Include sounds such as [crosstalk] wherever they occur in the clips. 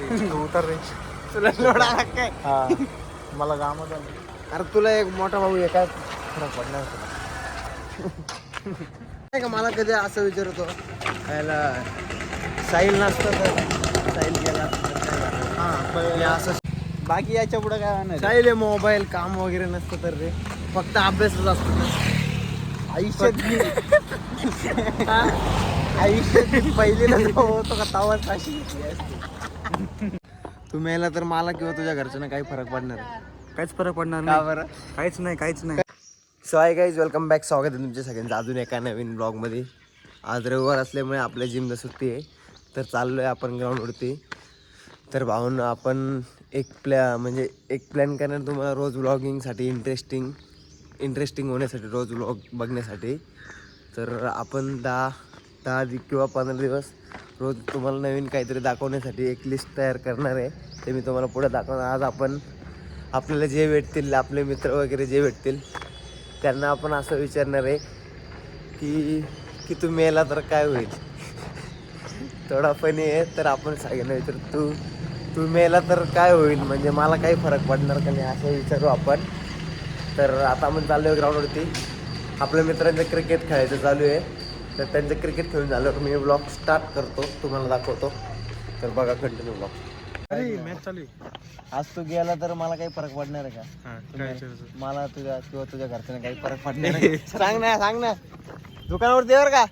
उतर रे. तुला लोड आला काय? हा. मला कामच आलं. अरे तुला एक मोठा भाऊ काय? फरक पडणार तुला. नाही का मला कधी असं विचारतो याला साहिल नसतं तर साहिल गेला? हा हे असं बाकी याच्यापुढे काय नाही साहिल मोबाईल काम वगैरे नसतं तर रे. फक्त अभ्यासच असतो. आयुष्यात? आयुष्यात पहिली नजर होतो का तवाच अशी घेतली असती. तू मेला तर मला किंवा तुझ्या घरच्यांना काही फरक पडणार. काहीच फरक पडणार नाही. बरं? काहीच नाही काहीच नाही. So hi guys welcome back स्वागत आहे तुमच्या सगळ्यांचं अजून एका नवीन ब्लॉगमध्ये आज रविवार असल्यामुळे आपल्या जिमला सुट्टी आहे. तर चाललो आहे आपण ग्राउंडवरती तर भाऊन आपण एक प्लॅ म्हणजे एक प्लॅन करणार तुम्हाला रोज व्लॉगिंगसाठी इंटरेस्टिंग इंटरेस्टिंग होण्यासाठी रोज व्लॉग बघण्यासाठी. तर आपण दहा दहा दिवस किंवा पंधरा दिवस रोज तुम्हाला नवीन काहीतरी दाखवण्यासाठी एक लिस्ट तयार करणार आहे. ते मी तुम्हाला पुढे दाखवणार. आज आपण आपल्याला जे भेटतील आपले मित्र वगैरे जे भेटतील त्यांना आपण असं विचारणार आहे की की तू मेला तर काय होईल? थोडा पण आहे तर आपण सांगितलं तर तू तू मेला तर काय होईल? म्हणजे मला काही फरक पडणार का नाही असं विचारू आपण. तर आता आपण चाललो आहे ग्राउंडवरती आपल्या मित्रांचं क्रिकेट खेळायचं चालू आहे. तर त्यांचं क्रिकेट खेळून झालं. मी ब्लॉग स्टार्ट करतो. तुम्हाला दाखवतो. तर बघा कंटिन्यू ब्लॉग अरे मॅच चालू आहे. आज तू गेला तर मला काही फरक पडणार आहे का? हा, तुम्ही-? मला तुझ्या किंवा तुझ्या घरच्यांना काही फरक पडणार नाही सांग ना सांग ना. दुकानावरती येवर का.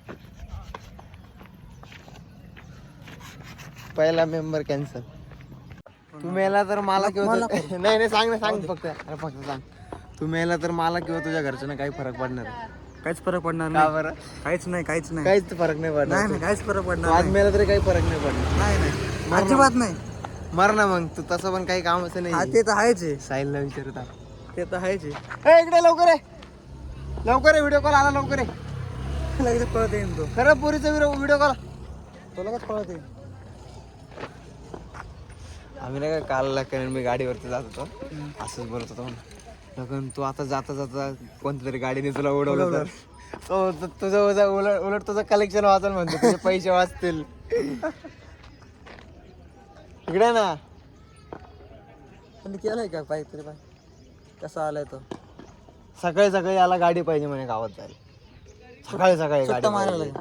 पहिला मेंबर कॅन्सल तू मेला तर मला किंवा तु- [laughs] नाही नाही सांग ना सांग फक्त. अरे फक्त सांग. तू मेला तर मला किंवा तुझ्या घरच्यांना काही फरक पडणार आहे. काहीच फरक पडणार का नाही. बरं? काहीच नाही काहीच नाही. काहीच फरक नाही पडणार नाही नाही काहीच फरक तू पडणार आज नाही. मेला तरी काही फरक नाही पडणार. नाही नाही. अजिबात नाही. मर ना मग तू तसं पण काही कामच हा नाही. ते तर आहेच आहे. साहिलला विचारत आहे. ते तर आहेच आहे. ए इकडे लवकर आहे लवकर आहे व्हिडिओ कॉल आला लवकर आहे लगेच पळत येईन तो. खरं पुरीचा व्हिडिओ कॉल तो लगेच पळत येईन. आम्ही नाही का काल कारण मी गाडीवरती जात होतो. असंच बोलत होतो लग्न तू आता जाता जाता कोणत्या तरी गाडीने तुला [laughs] उडवलं तर. तो तो- तुझं उजा- उलट उलट तुझं कलेक्शन वाचल म्हणतो तुझे पैसे वाचतील. [laughs] इकडे ना. पण केलंय का पाय तरी पाय कसा आलाय तो? सकाळी सकाळी याला गाडी पाहिजे म्हणे गावात जायला. सकाळी सकाळी गाडी मारायला. पाहिजे.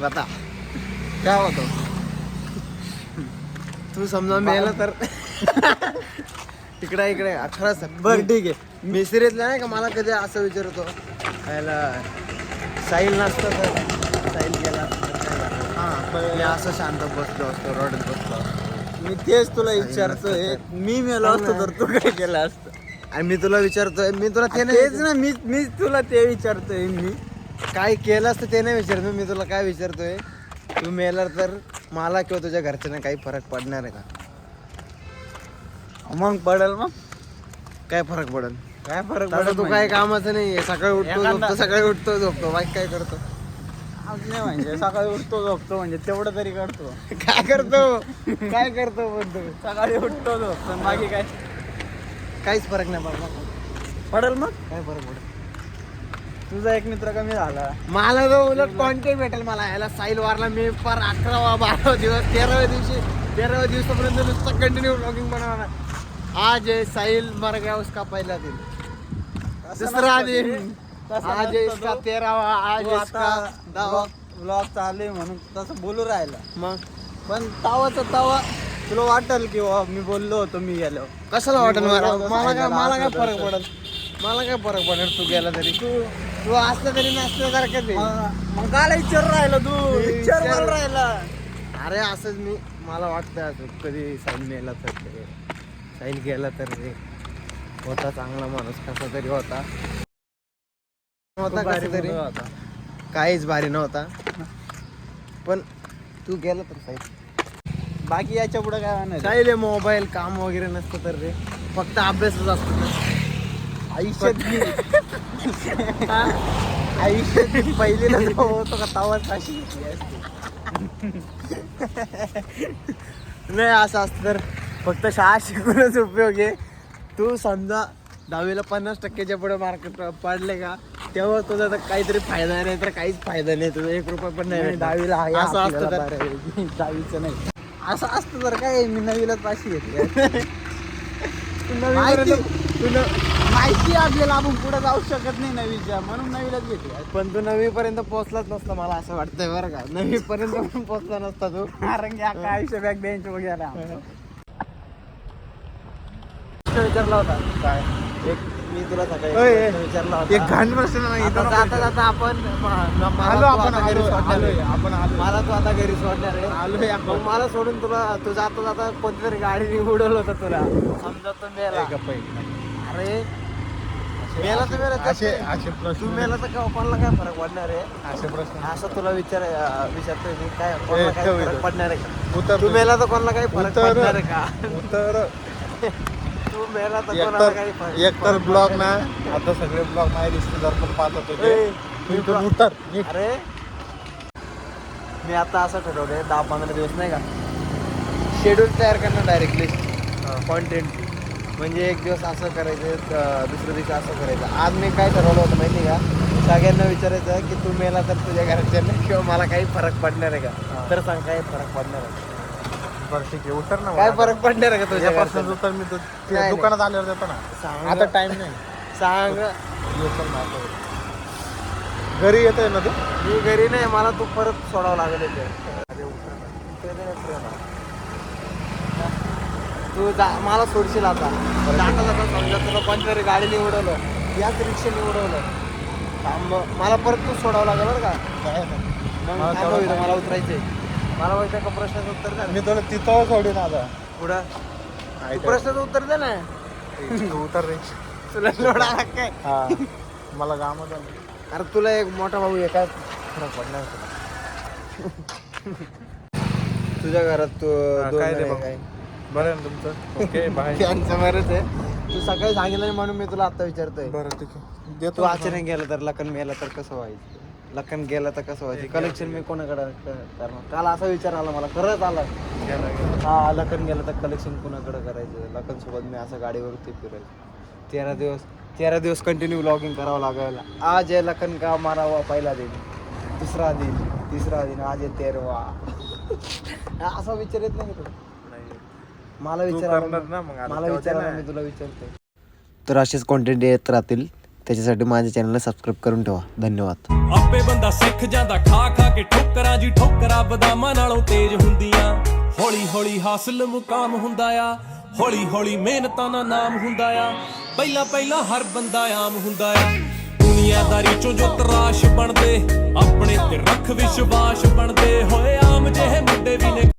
बता काय होतं? तू समजा मेला तर. [laughs] इकडे इकडे खरंच बर ठीक आहे. मी सिरियसला नाही का मला कधी असं विचारतो? याला साहिल नसतं तर साहिल गेला? हा मी असं शांत बसलो असतो रडत बसलो मी तेच तुला विचारतोय. मी मेलो असतो तर तू काय केलं असतं? आणि मी तुला विचारतोय मी तुला ते नाही तेच ना मी मीच तुला ते विचारतोय मी. काय केलं असतं ते नाही विचारतो मी तुला काय विचारतोय? तू मेला तर मला किंवा तुझ्या घरच्यांना काही फरक पडणार आहे का? मग पडेल मग? काय फरक पडेल? काय फरक पडेल तू काय कामाचं नाहीये. सकाळी उठतो झोपतो सकाळी उठतो झोपतो. बाईक काय करतो? आज नाही म्हणजे सकाळी उठतो झोपतो म्हणजे तेवढं तरी करतो. [laughs] काय करतो? काय करतो म्हणतो सकाळी उठतो झोपतो. बाकी काय? काहीच फरक नाही पडला. पडेल मग? काय फरक पडेल? तुझा एक मित्र कमी झाला. मला जो उलट कॉन्टॅक्ट भेटेल मला? याला साईल वारला मी पर अकरावा बारावा दिवस तेराव्या दिवशी तेराव्या दिवसापर्यंत नुसतं कंटिन्यू ब्लॉगिंग बनवणार. आज साहिल मर गया उसका पहिला दिन. दुसरा दिन. आज इसका तेरावा. आज इसका दहावा. ब्लॉग चालू आहे म्हणून तसं बोलू राहिला. मग? पण तावाचा तावा तुला वाटेल की वा मी बोललो होतो मी गेलो. कशाला वाटेल मला? मला काय मला काय फरक. पडेल मला काय फरक पडेल तू गेला तरी? तू तू असलं तरी नसल्यासारखंच आहे मग मग काय विचार राहिला तू. विचार राहिला. अरे असंच मी मला वाटतं कधी साईल नेला तर साईल गेला तर रे. होता चांगला माणूस कसा तरी होता. कसा तरी. होता. काहीच भारी नव्हता. पण तू गेला तर साईल बाकी याच्यापुढे काय नाही साईल मोबाईल काम वगैरे नसतं तर रे. फक्त अभ्यासच असतो. आयुष्यातली [laughs] हा? आयुष्यातली पहिली [laughs] होतो का तवाच अशी. नाही असं असतं तर फक्त शाळा शिकूनच उपयोग आहे. तू समजा दहावीला पन्नास टक्क्याच्या पुढे मार्क पडले का तेव्हा तुझा तर काहीतरी फायदा नाही तर काहीच फायदा नाही. तुझा एक रुपया पण नाही. दहावीला असं असतं तर. दहावीचं नाही. असं असतं तर काय मी नवीलाच पाचशे घेतली [laughs] तू माहिती नवीपर्यंत- माहिती आपल्याला आपण पुढे जाऊ शकत नाही नवीच्या म्हणून नवीलाच घेतली पण तू नवी पर्यंत पोहोचलाच नसता मला असं वाटतंय बरं का. नवी पर्यंत पण पोहोचला नसता तू. कारण की आयुष्य बॅग बेंच वगैरे विचारला होता. काय? एक मी तुला सकाळी ओय, एक प्रश्न विचारला होता. एक घाण प्रश्न नाही आता इथं जाता जाता आपण म- मला आलो तू आपण आता घरी आलोय, सोडणार आलोय, आहे. आपण आलोय. मला तू आता घरी सोडणार आहे. आलोय आपण. मला सोडून तुला तू जाता जाता कोणतीतरी गाडीने उडवलं होतं तुला. समजा तो मेला एक गप्प आहे. अरे मेला तर मेला असे त्यात असे तू प्रश्न मेला तर का- कोणाला काय फरक पडणार आहे? असे प्रश्न असं तुला विचार अं, विचारतोय मी. काय कोणाला काय ठेव फरक इथं. पडणार आहे? का तू मेला तर कोणाला काही फरक पडणार आहे का? उत्तर. तू मेला तर कोणाला एकतर काही एकतर ब्लॉग ना आता सगळे ब्लॉग माझे रिश्तेदार पण पाहतात ए, तुझे तू मी इथून उतर नीट. अरे मी आता असं ठरवलंय दहा पंधरा दिवस नाही का? शेड्यूल तयार करणार डायरेक्टली कॉन्टेंट म्हणजे एक दिवस असं करायचं दुसऱ्या दिवशी असं करायचं. आज मी काय ठरवलं होतं माहिती का? सगळ्यांना विचारायचं की तू मेला तर तुझ्या घरच्यांना किंवा मला काही फरक पडणार आहे का? तर सांग काय फरक पडणार आहे. बरं ठीक आहे उतर ना काय. फरक पडणार आहे का तुझ्या घरच्यांना? उत्तर मी तू- ते नाही, दुकानात आल्यावर देतो ना. सांग. आता टाइम नाही. सांग. येतो ना आता. घरी येतोय ना तू? मी घरी नाही मला तू परत सोडावं लागेल इथे. उतर. इथे नाही. तू जा मला सोडशील आता. जाता जाता समजा तुला कोणत्या गाडीने उडवलं याच रिक्षाने उडवलं थांब मला परत तू सोडावं लागेल बरं का. मग मला थांबव तेवढं इथं, मला उतरायचंय. मला माहिती का प्रश्नाचं उत्तर द्या. मी तुला तिथं सोडीन आता पुढं? तू. प्रश्नाचं उत्तर दे ना. तू उतर रे. तुला लोड काय? हा. मला कामात आलं. अरे तुला एक मोठा भाऊ काय फरक पडणार तुला तुझ्या घरात तू काय रे? काय बरं आहे ना तुमचं? ओके बाय त्यांचं बरंच आहे. तू सकाळी सांगितलं म्हणून मी तुला आता विचारतोय. बरं ठीक आहे. तू अचानक गेला तर लखन मेला तर कसं व्हायचं? लखन गेला तर कसं व्हायचं? कलेक्शन मी कोणाकडे करणार? काल असा विचार आला मला खरंच आला. हा लखन गेला तर कलेक्शन कोणाकडे करायचं? लखन सोबत मी असं गाडीवरती फिरायचं. तेरा दिवस तेरा दिवस कंटिन्यू ब्लॉगिंग करावं लागेल आज आहे लखन का मारावा? पहिला दिन. दुसरा दिन. तिसरा दिन. आज आहे तेरवा. असा विचार येत नाही? मला विचार मला ना. मी तुला विचारतोय. तर असेच कॉन्टेंट येत राहतील? त्याच्यासाठी माझ्या चॅनलला सबस्क्राईब करून ठेवा धन्यवाद ਆਪੇ ਬੰਦਾ ਸਿੱਖ ਜਾਂਦਾ ਖਾ ਖਾ ਕੇ ਠੋਕਰਾਂ ਜੀ ਠੋਕਰਾਂ ਬਦਾਮਾਂ ਨਾਲੋਂ ਤੇਜ਼ ਹੁੰਦੀਆਂ ਹੌਲੀ ਹੌਲੀ ਹਾਸਲ ਮੁਕਾਮ ਹੁੰਦਾ ਆ ਹੌਲੀ ਹੌਲੀ ਮਿਹਨਤਾਂ ਦਾ ਨਾਮ ਹੁੰਦਾ ਆ ਪਹਿਲਾਂ ਪਹਿਲਾਂ ਹਰ ਬੰਦਾ ਆਮ ਹੁੰਦਾ ਆ ਦੁਨੀਆਦਾਰੀ ਚੋਂ ਜੋ ਤਰਾਸ਼ ਬਣਦੇ ਆਪਣੇ ਤੇ ਰੱਖ ਵਿਸ਼ਵਾਸ ਬਣਦੇ ਹੋਏ ਆਮ ਜਿਹੇ ਮੁੰਡੇ ਵੀ ਨੇ